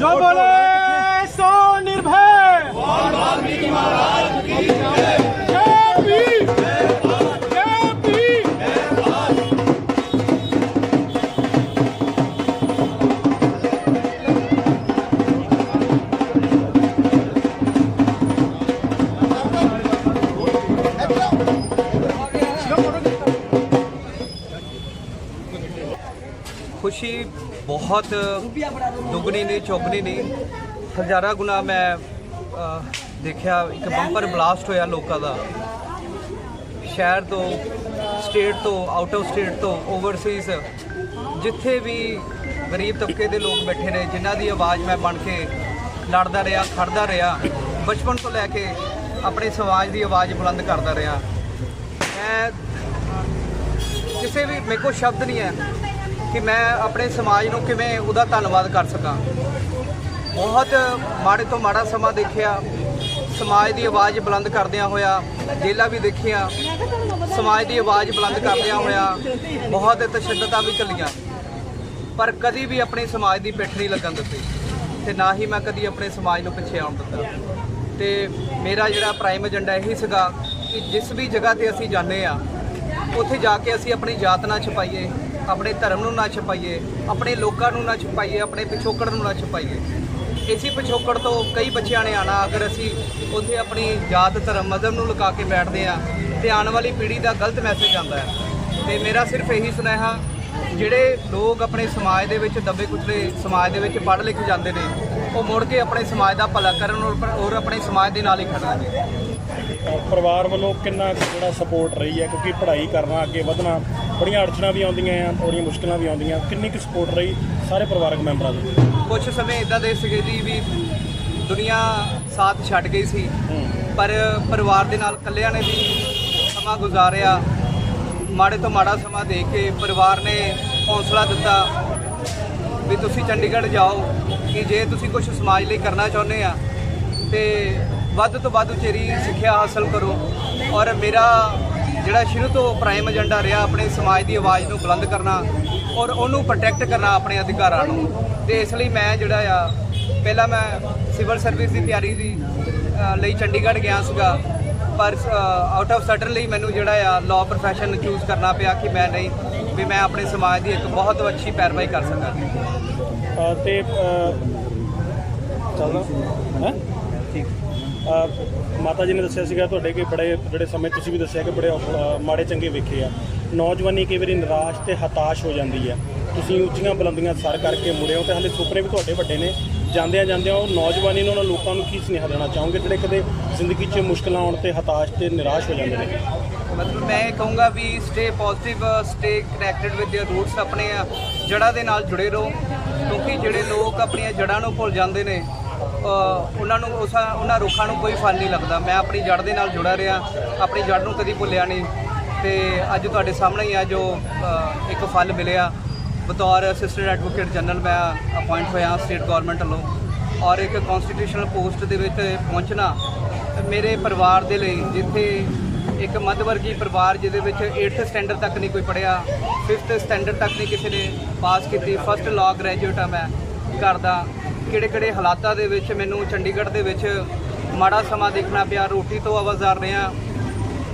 जो बोले सो निर्भय। महाराज की जय ਖੁਸ਼ੀ ਬਹੁਤ ਦੁੱਗਣੀ ਨਹੀਂ, ਚੌਗਣੀ ਨਹੀਂ। ਹਜ਼ਾਰਾਂ ਗੁਣਾ ਮੈਂ ਦੇਖਿਆ, ਇੱਕ ਬੰਪਰ ਬਲਾਸਟ ਹੋਇਆ ਲੋਕਾਂ ਦਾ। ਸ਼ਹਿਰ ਤੋਂ, ਸਟੇਟ ਤੋਂ ਆਊਟ ਆਫ ਸਟੇਟ ਤੋਂ ਓਵਰਸੀਜ਼ ਜਿੱਥੇ ਵੀ ਗਰੀਬ ਤਬਕੇ ਦੇ ਲੋਕ ਬੈਠੇ ਨੇ ਜਿਨ੍ਹਾਂ ਦੀ ਆਵਾਜ਼ ਮੈਂ ਬਣ ਕੇ ਲੜਦਾ ਰਿਹਾ ਖੜਦਾ ਰਿਹਾ, ਬਚਪਨ ਤੋਂ ਲੈ ਕੇ ਆਪਣੇ ਸਮਾਜ ਦੀ ਆਵਾਜ਼ ਬੁਲੰਦ ਕਰਦਾ ਰਿਹਾ। ਮੈਂ ਕਿਸੇ ਵੀ, ਮੇਰੇ ਕੋਲ ਸ਼ਬਦ ਨਹੀਂ ਹੈ। ਕਿ ਮੈਂ ਆਪਣੇ ਸਮਾਜ ਨੂੰ ਕਿਵੇਂ ਉਹਦਾ ਧੰਨਵਾਦ ਕਰ ਸਕਾਂ। ਬਹੁਤ ਮਾੜੇ ਤੋਂ ਮਾੜਾ ਸਮਾਂ ਦੇਖਿਆ। ਸਮਾਜ ਦੀ ਆਵਾਜ਼ ਬੁਲੰਦ ਕਰਦਿਆਂ ਹੋਇਆ ਜੇਲਾਂ ਵੀ ਦੇਖੀਆਂ। ਸਮਾਜ ਦੀ ਆਵਾਜ਼ ਬੁਲੰਦ ਕਰਦਿਆਂ ਹੋਇਆ, ਬਹੁਤ ਤਸ਼ੱਦਦਾਂ ਵੀ ਚੱਲੀਆਂ ਪਰ ਕਦੀ ਵੀ ਆਪਣੇ ਸਮਾਜ ਦੀ ਪਿੱਠ ਨਹੀਂ ਲੱਗਣ ਦਿੱਤੀ। ਤੇ ਨਾ ਹੀ ਮੈਂ ਕਦੀ ਆਪਣੇ ਸਮਾਜ ਨੂੰ ਪਿੱਛੇ ਆਉਣ ਦਿੱਤਾ। ਤੇ ਮੇਰਾ ਜਿਹੜਾ ਪ੍ਰਾਈਮ ਏਜੰਡਾ ਇਹੀ ਸੀਗਾ ਕਿ ਜਿਸ ਵੀ ਜਗ੍ਹਾ ਤੇ ਅਸੀਂ ਜਾਂਦੇ ਆ ਉੱਥੇ ਜਾ ਕੇ ਅਸੀਂ ਆਪਣੀ ਜਾਤ ਨਾ ਛਪਾਈਏ। ਆਪਣੇ ਧਰਮ ਨੂੰ ਨਾ ਛਪਾਈਏ, ਆਪਣੇ ਲੋਕਾਂ ਨੂੰ ਨਾ ਛਪਾਈਏ, ਆਪਣੇ ਪਿਛੋਕੜ ਨੂੰ ਨਾ ਛਪਾਈਏ। ਇਸੇ ਪਿਛੋਕੜ ਤੋਂ ਕਈ ਬੱਚਿਆਂ ਨੇ ਆਣਾ ਅਗਰ ਅਸੀਂ ਉੱਥੇ ਆਪਣੀ ਜਾਤ, ਧਰਮ, ਮਜ਼ਹਬ ਨੂੰ ਲੁਕਾ ਕੇ ਬੈਠਦੇ ਆ ਤੇ ਆਉਣ ਵਾਲੀ ਪੀੜ੍ਹੀ ਦਾ ਗਲਤ ਮੈਸੇਜ ਆਉਂਦਾ ਹੈ। ਤੇ ਮੇਰਾ ਸਿਰਫ ਇਹੀ ਸੁਨੇਹਾ ਜਿਹੜੇ ਲੋਕ ਆਪਣੇ ਸਮਾਜ ਦੇ ਵਿੱਚ ਦੱਬੇ ਕੁਚਲੇ ਸਮਾਜ ਦੇ ਵਿੱਚ ਪੜ੍ਹ ਲਿਖ ਜਾਂਦੇ ਨੇ ਉਹ ਮੁੜ ਕੇ ਆਪਣੇ ਸਮਾਜ ਦਾ ਭਲਾ ਕਰਨ ਔਰ- ਔਰ ਆਪਣੇ ਸਮਾਜ ਦੇ ਨਾਲ ਹੀ ਖੜਨਗੇ ਪਰਿਵਾਰ ਵੱਲੋਂ ਕਿੰਨਾ ਜਿਹੜਾ ਸਪੋਰਟ ਰਹੀ ਹੈ? ਕਿਉਂਕਿ ਪੜ੍ਹਾਈ ਕਰਨਾ ਅੱਗੇ ਵਧਣਾ ਬੜੀਆਂ ਅੜਚਣਾਂ ਵੀ ਆਉਂਦੀਆਂ ਆ ਬੜੀਆਂ ਮੁਸ਼ਕਲਾਂ ਵੀ ਆਉਂਦੀਆਂ। ਕਿੰਨੀ ਕੁ ਸਪੋਰਟ ਰਹੀ ਸਾਰੇ ਪਰਿਵਾਰਕ ਮੈਂਬਰਾਂ ਦੀ? ਕੁਝ ਸਮੇਂ ਇਦਾਂ ਦੇ ਸੀਗੇ ਜੀ ਵੀ ਦੁਨੀਆ ਸਾਥ ਛੱਡ ਗਈ ਸੀ ਪਰ ਪਰਿਵਾਰ ਦੇ ਨਾਲ ਇਕੱਲਿਆਂ ਨੇ ਵੀ ਸਮਾਂ ਗੁਜ਼ਾਰਿਆ ਮਾੜੇ ਤੋਂ ਮਾੜਾ ਸਮਾਂ ਦੇ ਕੇ ਪਰਿਵਾਰ ਨੇ ਹੌਸਲਾ ਦਿੱਤਾ ਵੀ ਤੁਸੀਂ ਚੰਡੀਗੜ੍ਹ ਜਾਓ, ਕਿ ਜੇ ਤੁਸੀਂ ਕੁਝ ਸਮਾਜ ਲਈ ਕਰਨਾ ਚਾਹੁੰਦੇ ਆ, ਤੇ ਵੱਧ ਤੋਂ ਵੱਧ ਉਚੇਰੀ ਸਿੱਖਿਆ ਹਾਸਲ ਕਰੋ। ਔਰ ਮੇਰਾ ਜਿਹੜਾ ਸ਼ੁਰੂ ਤੋਂ ਪ੍ਰਾਈਮ ਏਜੰਡਾ ਰਿਹਾ ਆਪਣੇ ਸਮਾਜ ਦੀ ਆਵਾਜ਼ ਨੂੰ ਬੁਲੰਦ ਕਰਨਾ ਔਰ ਉਹਨੂੰ ਪ੍ਰੋਟੈਕਟ ਕਰਨਾ ਆਪਣੇ ਅਧਿਕਾਰਾਂ ਨੂੰ। ਤੇ ਇਸ ਲਈ ਮੈਂ ਜਿਹੜਾ ਆ, ਪਹਿਲਾਂ ਮੈਂ ਸਿਵਲ ਸਰਵਿਸ ਦੀ ਤਿਆਰੀ ਦੀ ਲਈ ਚੰਡੀਗੜ੍ਹ ਗਿਆ ਸੀਗਾ। ਪਰ ਆਊਟ ਆਫ ਸਟਨ ਲਈ ਮੈਨੂੰ ਜਿਹੜਾ ਆ ਲਾਅ profession ਚੂਜ਼ ਕਰਨਾ ਪਿਆ ਕਿ ਮੈਂ ਨਹੀਂ ਵੀ ਮੈਂ ਆਪਣੇ ਸਮਾਜ ਦੀ ਇੱਕ ਬਹੁਤ ਅੱਛੀ ਪੈਰਵਾਈ ਕਰ ਸਕਾਂ। ਤੇ ਚੱਲਦਾ। ਹੈ? ਠੀਕ। ਮਾਤਾ ਜੀ ਨੇ ਦੱਸਿਆ ਸੀਗਾ ਤੁਹਾਡੇ ਕਿ ਬੜੇ ਜਿਹੜੇ ਸਮੇਂ ਤੁਸੀਂ ਵੀ ਦੱਸਿਆ ਕਿ ਬੜੇ ਮਾੜੇ ਚੰਗੇ ਵੇਖੇ ਆ। ਨੌਜਵਾਨੀ ਕਈ ਵਾਰੀ ਨਿਰਾਸ਼ ਤੇ ਹਤਾਸ਼ ਹੋ ਜਾਂਦੀ ਹੈ ਤੁਸੀਂ ਉੱਚੀਆਂ ਬੁਲੰਦੀਆਂ ਸਰ ਕਰਕੇ ਮੁੜੇ ਹੋ ਤੇ ਹਾਲੇ ਸੁਪਨੇ ਵੀ ਤੁਹਾਡੇ ਵੱਡੇ ਨੇ। ਜਾਂਦਿਆਂ ਜਾਂਦਿਆਂ ਉਹ ਨੌਜਵਾਨੀ ਨੂੰ ਉਹਨਾਂ ਲੋਕਾਂ ਨੂੰ ਕੀ ਸੁਨੇਹਾ ਦੇਣਾ ਚਾਹੋਗੇ ਜਿਹੜੇ ਕਦੇ ਜ਼ਿੰਦਗੀ 'ਚ ਮੁਸ਼ਕਲਾਂ ਆਉਣ ਤੇ ਹਤਾਸ਼ ਤੇ ਨਿਰਾਸ਼ ਹੋ ਜਾਂਦੇ ਨੇ? ਮਤਲਬ ਮੈਂ ਇਹ ਕਹੂੰਗਾ ਵੀ stay positive stay connected with your roots ਆਪਣੇ ਜੜ੍ਹਾਂ ਦੇ ਨਾਲ ਜੁੜੇ ਰਹੋ, ਕਿਉਂਕਿ ਜਿਹੜੇ ਲੋਕ ਆਪਣੀਆਂ ਜੜ੍ਹਾਂ ਨੂੰ ਭੁੱਲ ਜਾਂਦੇ ਨੇ ਉਹਨਾਂ ਨੂੰ ਉਸ ਉਹਨਾਂ ਰੁੱਖਾਂ ਨੂੰ ਕੋਈ ਫਲ ਨਹੀਂ ਲੱਗਦਾ। ਮੈਂ ਆਪਣੀ ਜੜ ਦੇ ਨਾਲ ਜੁੜਾ ਰਿਹਾ, ਆਪਣੀ ਜੜ ਨੂੰ ਕਦੀ ਭੁੱਲਿਆ ਨਹੀਂ ਤੇ ਅੱਜ ਤੁਹਾਡੇ ਸਾਹਮਣੇ ਹੀ ਆ ਜੋ ਇੱਕ ਫਲ ਮਿਲਿਆ। ਬਤੌਰ ਅਸਿਸਟੈਂਟ ਐਡਵੋਕੇਟ ਜਨਰਲ ਮੈਂ ਅਪਾਇੰਟ ਹੋਇਆ ਸਟੇਟ ਗਵਰਨਮੈਂਟ ਵੱਲੋਂ ਔਰ ਇੱਕ ਕਨਸਟੀਟਿਊਸ਼ਨਲ ਪੋਸਟ ਦੇ ਵਿੱਚ ਪਹੁੰਚਣਾ ਮੇਰੇ ਪਰਿਵਾਰ ਦੇ ਲਈ, ਜਿੱਥੇ ਇੱਕ ਮੱਧ ਵਰਗੀ ਪਰਿਵਾਰ ਜਿਹਦੇ ਵਿੱਚ 8th ਸਟੈਂਡਰਡ ਤੱਕ ਨਹੀਂ ਕੋਈ ਪੜਿਆ 5th ਸਟੈਂਡਰਡ ਤੱਕ ਨਹੀਂ ਕਿਸੇ ਨੇ ਪਾਸ ਕੀਤੀ ਫਸਟ ਲਾਅ ਗ੍ਰੈਜੂਏਟ ਆ ਮੈਂ ਘਰ ਦਾ। ਕਿਹੜੇ ਕਿਹੜੇ ਹਾਲਾਤਾਂ ਦੇ ਵਿੱਚ ਮੈਨੂੰ ਚੰਡੀਗੜ੍ਹ ਦੇ ਵਿੱਚ ਮਾੜਾ ਸਮਾਂ ਦੇਖਣਾ ਪਿਆ, ਰੋਟੀ ਤੋਂ ਆਵਾਜ਼ਾਰ ਰਿਹਾ।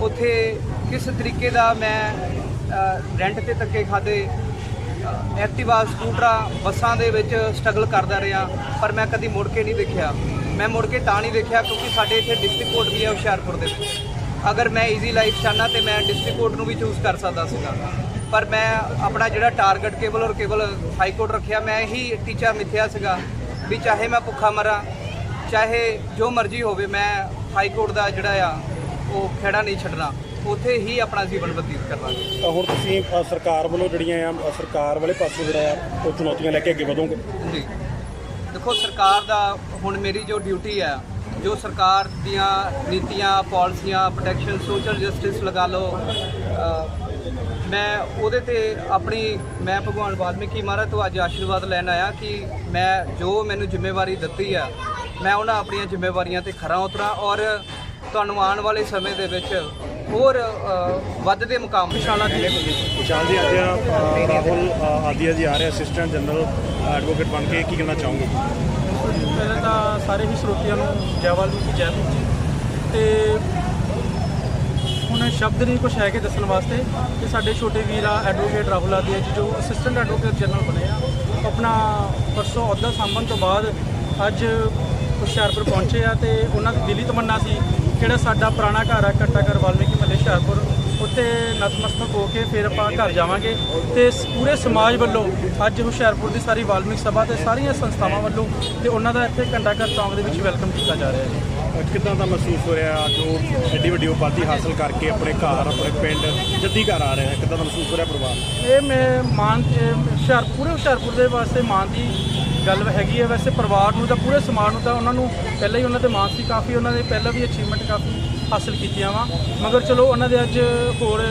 ਉੱਥੇ ਕਿਸ ਤਰੀਕੇ ਦਾ ਮੈਂ ਰੈਂਟ ਤੇ ਧੱਕੇ ਖਾਦੇ ਐਕਟਿਵਾ, ਸਕੂਟਰਾਂ, ਬੱਸਾਂ ਦੇ ਵਿੱਚ ਸਟਰਗਲ ਕਰਦਾ ਰਿਹਾ, ਪਰ ਮੈਂ ਕਦੀ ਮੁੜ ਕੇ ਨਹੀਂ ਦੇਖਿਆ ਮੈਂ ਮੁੜ ਕੇ ਤਾਂ ਨਹੀਂ ਦੇਖਿਆ ਕਿਉਂਕਿ ਸਾਡੇ ਇੱਥੇ ਡਿਸਟ੍ਰਿਕਟ ਕੋਰਟ ਵੀ ਹੈ ਹੁਸ਼ਿਆਰਪੁਰ ਦੇ ਵਿੱਚ। ਅਗਰ ਮੈਂ ਈਜ਼ੀ ਲਾਈਫ ਚਾਹਨਾ ਤੇ ਮੈਂ ਡਿਸਟ੍ਰਿਕਟ ਕੋਰਟ ਨੂੰ ਵੀ ਚੂਜ਼ ਕਰ ਸਕਦਾ ਸੀਗਾ। ਪਰ ਮੈਂ ਆਪਣਾ ਜਿਹੜਾ ਟਾਰਗੇਟ ਕੇਵਲ ਔਰ ਕੇਵਲ ਹਾਈ ਕੋਰਟ ਰੱਖਿਆ, ਮੈਂ ਇਹੀ ਟੀਚਾ ਮਿੱਥਿਆ ਸੀਗਾ ਵੀ ਚਾਹੇ ਮੈਂ ਭੁੱਖਾ ਮਰਾਂ, ਚਾਹੇ ਜੋ ਮਰਜ਼ੀ ਹੋਵੇ, ਮੈਂ ਹਾਈ ਕੋਰਟ ਦਾ ਜਿਹੜਾ ਆ, ਉਹ ਖੇੜਾ ਨਹੀਂ ਛੱਡਣਾ। ਉੱਥੇ ਹੀ ਆਪਣਾ ਜੀਵਨ ਬਤੀਤ ਕਰਵਾਂਗੇ ਤਾਂ ਹੁਣ ਤੁਸੀਂ ਅ, ਸਰਕਾਰ ਵੱਲੋਂ ਜਿਹੜੀਆਂ ਆ ਅ, ਸਰਕਾਰ ਵਾਲੇ ਪਾਸੇ ਜਿਹੜਾ ਆ ਉਹ ਚੁਣੌਤੀਆਂ ਲੈ ਕੇ ਅੱਗੇ ਵਧੋਗੇ? ਜੀ। ਦੇਖੋ ਸਰਕਾਰ ਦਾ ਹੁਣ ਮੇਰੀ ਜੋ ਡਿਊਟੀ ਹੈ ਜੋ ਸਰਕਾਰ ਦੀਆਂ ਨੀਤੀਆਂ ਪਾਲਿਸੀਆਂ ਪ੍ਰੋਟੈਕਸ਼ਨ ਸੋਸ਼ਲ ਜਸਟਿਸ ਲਗਾ ਲਓ ਅ, ਮੈਂ ਉਹਦੇ ਤੇ ਆਪਣੀ ਮੈਂ ਭਗਵਾਨ ਵਾਲਮੀਕੀ ਮਹਾਰਾਜ ਤੋਂ ਅੱਜ ਆਸ਼ੀਰਵਾਦ ਲੈਣ ਆਇਆ ਕਿ ਮੈਂ ਜੋ ਮੈਨੂੰ ਜ਼ਿੰਮੇਵਾਰੀ ਦਿੱਤੀ ਆ ਮੈਂ ਉਹਨਾਂ ਆਪਣੀਆਂ ਜ਼ਿੰਮੇਵਾਰੀਆਂ ਤੇ ਖਰਾ ਉਤਰਾਂ ਔਰ ਤੁਹਾਨੂੰ ਆਉਣ ਵਾਲੇ ਸਮੇਂ ਦੇ ਵਿੱਚ ਹੋਰ ਵੱਧਦੇ ਮੁਕਾਮ ਵਿਸ਼ਾਲਾ ਜੀ ਵਿਸ਼ਾਲ ਜੀ ਅੱਜ ਰਾਹੁਲ ਆਦੀਆ ਜੀ ਆ ਰਹੇ ਅਸਿਸਟੈਂਟ ਜਨਰਲ ਐਡਵੋਕੇਟ ਬਣ ਕੇ ਕੀ ਕਹਿਣਾ ਚਾਹੋਗੇ? ਪਹਿਲਾਂ ਤਾਂ ਸਾਰੇ ਹੀ ਸਰੋਤਿਆਂ ਨੂੰ ਜੈ ਵਾਲਮੀਕੀ ਜੈ ਭੀਮ ਜੀ ਤੇ ਹੁਣ ਸ਼ਬਦ ਨਹੀਂ ਕੁਝ ਹੈ ਕਿ ਦੱਸਣ ਵਾਸਤੇ ਕਿ ਸਾਡੇ ਛੋਟੇ ਵੀਰ ਆ ਐਡਵੋਕੇਟ ਰਾਹੁਲ ਆਦੀਆ ਜੀ ਜੋ ਅਸਿਸਟੈਂਟ ਐਡਵੋਕੇਟ ਜਨਰਲ ਬਣੇ ਆ। ਆਪਣਾ ਪਰਸੋਂ ਅਹੁਦਾ ਸੰਭਣ ਤੋਂ ਬਾਅਦ ਅੱਜ ਹੁਸ਼ਿਆਰਪੁਰ ਪਹੁੰਚੇ ਆ ਤੇ ਉਹਨਾਂ ਦੀ ਦਿਲੀ ਤਮੰਨਾ ਸੀ ਜਿਹੜਾ ਸਾਡਾ ਪੁਰਾਣਾ ਘਰ ਆ ਘੱਟਾਘਰ ਵਾਲਮੀਕੀ ਹੁਸ਼ਿਆਰਪੁਰ ਉੱਥੇ ਨਤਮਸਤਕ ਹੋ ਕੇ ਫਿਰ ਆਪਾਂ ਘਰ ਜਾਵਾਂਗੇ ਤੇ ਪੂਰੇ ਸਮਾਜ ਵੱਲੋਂ ਅੱਜ ਹੁਸ਼ਿਆਰਪੁਰ ਦੀ ਸਾਰੀ ਵਾਲਮੀਕ ਸਭਾ ਤੇ ਸਾਰੀਆਂ ਸੰਸਥਾਵਾਂ ਵੱਲੋਂ ਤੇ ਉਹਨਾਂ ਦਾ ਇੱਥੇ ਘੰਟਾਘਰ ਚੌਂਕ ਦੇ ਵਿੱਚ ਵੈਲਕਮ ਕੀਤਾ ਜਾ ਰਿਹਾ ਹੈ। ਕਿੱਦਾਂ ਦਾ ਮਹਿਸੂਸ ਹੋ ਰਿਹਾ? ਜੋ ਐਡੀ ਵੱਡੀ ਉਪਾਧੀ ਹਾਸਲ ਕਰਕੇ ਆਪਣੇ ਘਰ ਆਪਣੇ ਪਿੰਡ ਜੱਦੀ ਘਰ ਆ ਰਿਹਾ ਹੈ ਕਿੱਦਾਂ ਦਾ ਮਹਿਸੂਸ ਹੋ ਰਿਹਾ ਪਰਿਵਾਰ? ਇਹ ਮੈਂ ਮਾਨ ਹੁਸ਼ਿਆਰ ਪੂਰੇ ਹੁਸ਼ਿਆਰਪੁਰ ਦੇ ਵਾਸਤੇ ਮਾਨ ਦੀ ਗੱਲ ਹੈਗੀ ਹੈ। ਵੈਸੇ ਪਰਿਵਾਰ ਨੂੰ ਤਾਂ ਪੂਰੇ ਸਮਾਜ ਨੂੰ ਤਾਂ ਉਹਨਾਂ ਨੂੰ ਪਹਿਲਾਂ ਹੀ ਉਹਨਾਂ ਤੇ ਮਾਨ ਸੀ ਕਾਫੀ ਉਹਨਾਂ ਦੇ ਪਹਿਲਾਂ ਵੀ ਅਚੀਵਮੈਂਟ ਕਾਫੀ ਹਾਸਲ ਕੀਤੀਆਂ ਵਾ। ਮਗਰ ਚਲੋ ਉਹਨਾਂ ਦੇ ਅੱਜ ਹੋਰ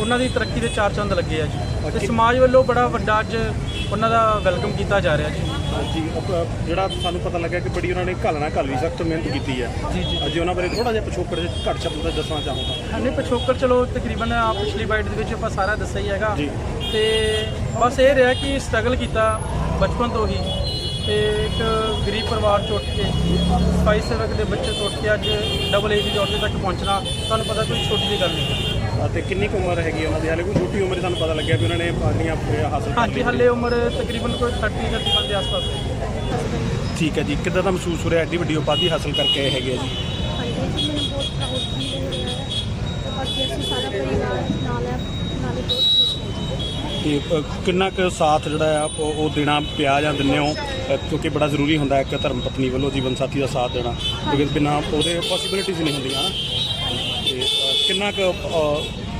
ਉਹਨਾਂ ਦੀ ਤਰੱਕੀ ਦੇ ਚਾਰ ਚੰਦ ਲੱਗੇ ਆ ਜੀ। ਤੇ ਸਮਾਜ ਵੱਲੋਂ ਬੜਾ ਵੱਡਾ ਅੱਜ ਉਹਨਾਂ ਦਾ ਵੈਲਕਮ ਕੀਤਾ ਜਾ ਰਿਹਾ ਜੀ। ਜੀ ਜਿਹੜਾ ਸਾਨੂੰ ਪਤਾ ਲੱਗਾ ਕਿ ਬੜੀ ਉਹਨਾਂ ਨੇ ਘਾਲਣਾ ਘਾਲ ਵੀ ਸਖਤ ਮਿਹਨਤ ਕੀਤੀ ਹੈ ਜੀ ਜੀ। ਅੱਜ ਉਹਨਾਂ ਬਾਰੇ ਥੋੜਾ ਜਿਹਾ ਪਿਛੋਕੜ ਦੇ ਘੱਟ ਸ਼ਬਦਾਂ 'ਚ ਦੱਸਣਾ ਚਾਹੂੰਗਾ। ਹਾਂਜੀ ਪਿਛੋਕੜ ਚਲੋ ਤਕਰੀਬਨ ਆ ਪਿਛਲੀ ਬਾਈਟ ਦੇ ਵਿੱਚ ਆਪਾਂ ਸਾਰਾ ਦੱਸਿਆ ਹੀ ਹੈਗਾ। ਜੀ। ਤੇ ਬਸ ਇਹ ਰਿਹਾ ਕਿ ਸਟਰਗਲ ਕੀਤਾ ਬਚਪਨ ਤੋਂ ਹੀ। ਤੇ ਇੱਕ ਗਰੀਬ ਪਰਿਵਾਰ ਚੋਂ ਉੱਠ ਕੇ ਸਫ਼ਾਈ ਸੇਵਕ ਦੇ ਬੱਚੇ ਤੋਂ ਉੱਠ ਕੇ ਅੱਜ ਡਬਲ ਏ ਦੀ ਅਹੁਦੇ ਤੱਕ ਪਹੁੰਚਣਾ ਤੁਹਾਨੂੰ ਪਤਾ ਕੋਈ ਛੋਟੀ ਜਿਹੀ ਗੱਲ ਨਹੀਂ ਅਤੇ ਕਿੰਨੀ ਕੁ ਉਮਰ ਹੈਗੀ ਉਹਨਾਂ ਦੀ? ਹਾਲੇ ਕੋਈ ਛੋਟੀ ਉਮਰ ਸਾਨੂੰ ਪਤਾ ਲੱਗਿਆ ਵੀ ਉਹਨਾਂ ਨੇ ਪਾਰਟੀਆਂ ਹਾਸਲ ਹਾਂਜੀ। ਹੱਲੇ ਉਮਰ ਤਕਰੀਬਨ ਕੋਈ 30 31 ਦੇ ਆਸ-ਪਾਸ ਹੈ। ਠੀਕ ਹੈ ਜੀ। ਕਿੱਦਾਂ ਦਾ ਮਹਿਸੂਸ ਹੋ ਰਿਹਾ? ਐਡੀ ਵੱਡੀ ਉਪਾਧੀ ਹਾਸਲ ਕਰਕੇ ਆਏ ਹੈਗੇ ਆ ਜੀ। ਹਾਂਜੀ ਜੀ ਮੈਨੂੰ ਬਹੁਤ ਪ੍ਰਾਊਡ ਫੀਲ ਹੋ ਰਿਹਾ ਹੈ। ਤੇ ਬਾਕੀ ਅਸੀਂ ਸਾਰਾ ਪਰਿਵਾਰ ਨਾਲ ਹੈ ਨਾਲੇ ਬਹੁਤ ਜੀ ਕਿ ਕਿੰਨਾ ਕੁ ਸਾਥ ਜਿਹੜਾ ਆ ਉਹ ਦੇਣਾ ਪਿਆ ਜਾਂ ਦਿੰਦੇ ਹੋ? ਕਿਉਂਕਿ ਬੜਾ ਜ਼ਰੂਰੀ ਹੁੰਦਾ ਹੈ ਇੱਕ ਧਰਮ ਪਤਨੀ ਵੱਲੋਂ ਜੀਵਨ ਸਾਥੀ ਦਾ ਸਾਥ ਦੇਣਾ। ਕਿਉਂਕਿ ਬਿਨਾਂ ਉਹਦੇ ਪੋਸੀਬਿਲਿਟੀਜ਼ ਨਹੀਂ ਹੁੰਦੀਆਂ। ਤੇ ਕਿੰਨਾ ਕੁ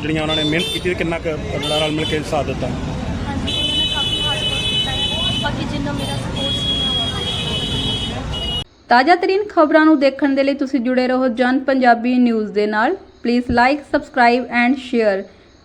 ਜਿਹੜੀਆਂ ਉਹਨਾਂ ਨੇ ਮਿਹਨਤ ਕੀਤੀ ਤੇ ਕਿੰਨਾ ਕੁ ਜਿਹੜਾ ਰਲ ਮਿਲ ਕੇ ਸਾਥ ਦਿੱਤਾ? ਹਾਂਜੀ ਉਹਨਾਂ ਨੇ ਕਾਫੀ ਹਾਰਡ ਵਰਕ ਕੀਤਾ ਹੈ। ਬਾਕੀ ਜਿੰਨਾ ਮੇਰਾ ਸਪੋਰਟ ਸੀ ਮੈਂ ਉਹਨਾਂ ਦਾ ਤਾਜ਼ਾ ਤਰੀਨ ਖਬਰਾਂ ਨੂੰ ਦੇਖਣ ਦੇ ਲਈ ਤੁਸੀਂ ਜੁੜੇ ਰਹੋ ਜਨ ਪੰਜਾਬੀ ਨਿਊਜ਼ ਦੇ ਨਾਲ। Please like subscribe and share